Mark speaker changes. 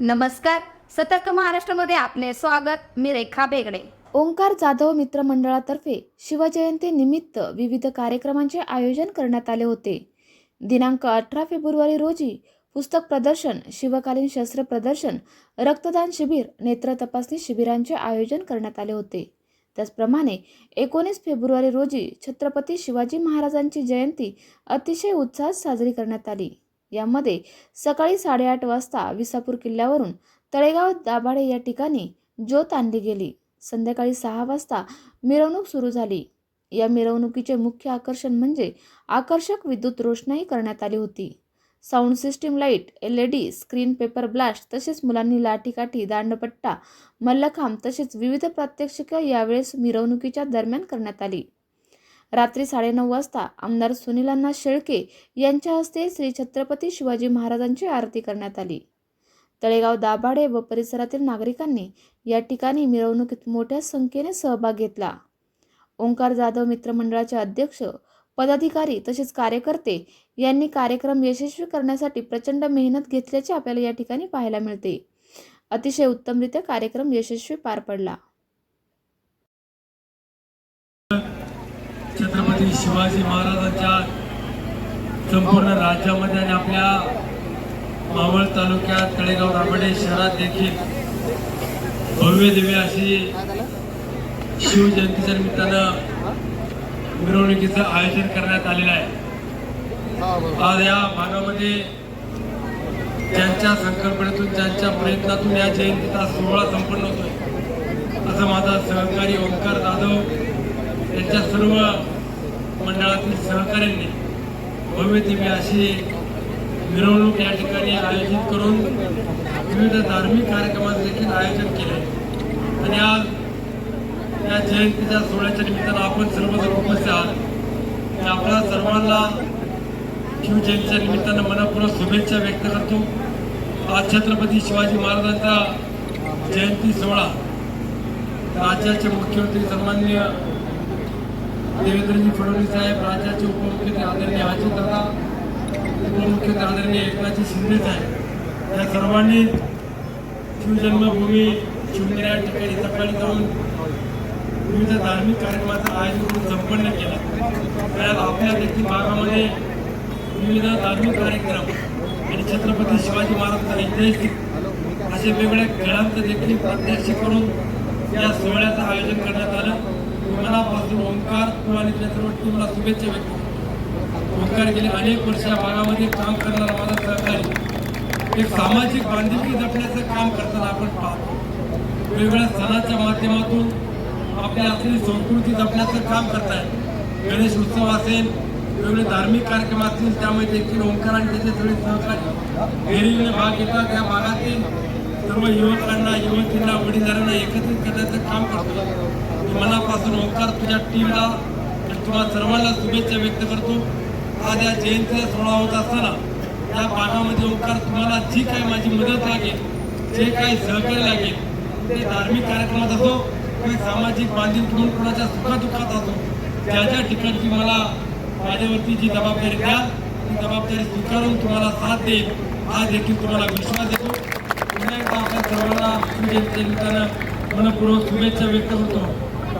Speaker 1: नमस्कार. सतर्क महाराष्ट्रामध्ये आपले स्वागत. मी रेखा बेगडे.
Speaker 2: ओंकार जाधव मित्रमंडळातर्फे शिवजयंती निमित्त विविध कार्यक्रमांचे आयोजन करण्यात आले होते. दिनांक अठरा फेब्रुवारी रोजी पुस्तक प्रदर्शन शिवकालीन शस्त्र प्रदर्शन रक्तदान शिबिर नेत्र तपासणी शिबिरांचे आयोजन करण्यात आले होते. त्याचप्रमाणे एकोणीस फेब्रुवारी रोजी छत्रपती शिवाजी महाराजांची जयंती अतिशय उत्साहात साजरी करण्यात आली. यामध्ये सकाळी साडेआठ वाजता विसापूर किल्ल्यावरून तळेगाव दाभाडे या ठिकाणी ज्योत आणली गेली. संध्याकाळी सहा वाजता मिरवणूक सुरू झाली. या मिरवणुकीचे मुख्य आकर्षण म्हणजे आकर्षक विद्युत रोषणाई करण्यात आली होती. Sound system light L E D screen paper blast तसेच मुलांनी लाठीकाठी दांडपट्टा मल्लखांब तसेच विविध प्रात्यक्षिकं यावेळेस मिरवणुकीच्या दरम्यान करण्यात आली. रात्री साडेनऊ वाजता आमदार सुनीलांना शेळके यांच्या हस्ते श्री छत्रपती शिवाजी महाराजांची आरती करण्यात आली. तळेगाव दाभाडे व परिसरातील नागरिकांनी या ठिकाणी मिरवणुकीत मोठ्या संख्येने सहभाग घेतला. ओंकार जाधव मित्रमंडळाचे अध्यक्ष पदाधिकारी तसेच कार्यकर्ते यांनी कार्यक्रम यशस्वी करण्यासाठी प्रचंड मेहनत घेतल्याचे आपल्याला या ठिकाणी पाहायला मिळते. अतिशय उत्तमरित्या कार्यक्रम यशस्वी पार पडला.
Speaker 3: छत्रपती शिवाजी महाराजांच्या संपूर्ण राज्यामध्ये आणि आपल्या मावळ तालुक्यात तळेगाव राबडे शहरात देखील भव्य दिव्य अशी शिवजयंतीच्या निमित्तानं मिरवणुकीचं आयोजन करण्यात आलेलं आहे. आज या भागामध्ये ज्यांच्या संकल्पनेतून ज्यांच्या प्रयत्नातून या जयंतीचा सोहळा संपन्न होतोय असं माझा सहकारी ओंकार जाधव त्यांच्या सर्व मंडळातील सहकाऱ्यांनी भव्य दिव्य अशी मिरवणूक या ठिकाणी आयोजित करून विविध धार्मिक कार्यक्रमांचं देखील आयोजन केले. आणि आज या जयंतीच्या सोहळ्याच्या निमित्तानं आपण सर्वजण उपस्थित आहात. आपल्या सर्वांना शिवजयंतीच्या निमित्तानं मनपूर्वक शुभेच्छा व्यक्त करतो. आज छत्रपती शिवाजी महाराजांचा जयंती सोहळा राज्याचे मुख्यमंत्री सन्मान्य देवेंद्रजी फडणवीस साहेब राज्याचे उपमुख्यमंत्री आदरणीय अजित दादा उपमुख्यमंत्री आदरणीय एकनाथजी शिंदे साहेब या सर्वांनी शिवजन्मभूमी शिवनेऱ्या ठिकाणी सकाळी जाऊन विविध धार्मिक कार्यक्रमाचं आयोजन करून संपन्न केलं. त्यात आपल्या देखील भागामध्ये विविध धार्मिक कार्यक्रम आणि छत्रपती शिवाजी महाराजांचा ऐतिहासिक असे वेगवेगळ्या खेळांचं देखील प्रत्यक्ष करून या सोहळ्याचं आयोजन करण्यात आलं. मनापासून ओंकार तू आणि सर्व टीमला शुभेच्छा व्यक्त ओंकार गेले अनेक वर्ष या भागामध्ये काम करणारा माझा सहकारी. एक सामाजिक बांधिलकी जपण्याचं काम करताना आपण पाहतो. वेगवेगळ्या सणाच्या माध्यमातून आपल्या असलेली संस्कृती जपण्याचं काम करतायत. गणेश उत्सव असेल वेगवेगळे धार्मिक कार्यक्रम असतील त्यामुळे देखील ओंकार आणि त्याचे सगळे सहकारी घेरीने भाग घेतात. त्या भागातील सर्व युवकांना युवतींना वडीलधाऱ्यांना एकत्रित करण्याचं काम करतो मनापासून ओंकार तुझ्या टीमला आणि तुम्हाला सर्वांना शुभेच्छा व्यक्त करतो. आज या जयंतीचा सोहळा होत असताना या भागामध्ये ओंकार तुम्हाला जी काही माझी मदत लागेल जे काही सहकार्य लागेल ते धार्मिक कार्यक्रमात असो किंवा सामाजिक बांधिलकी म्हणून कोणाच्या सुखादुखात असो ज्या ज्या ठिकाणची मला माझ्यावरती जी जबाबदारी द्या ती जबाबदारी स्वीकारून तुम्हाला साथ देईल. हा देखील तुम्हाला विश्वास देतो. पुन्हा एकदा आपल्या सर्वांना निमित्तानं मनपूर्वक शुभेच्छा व्यक्त करतो.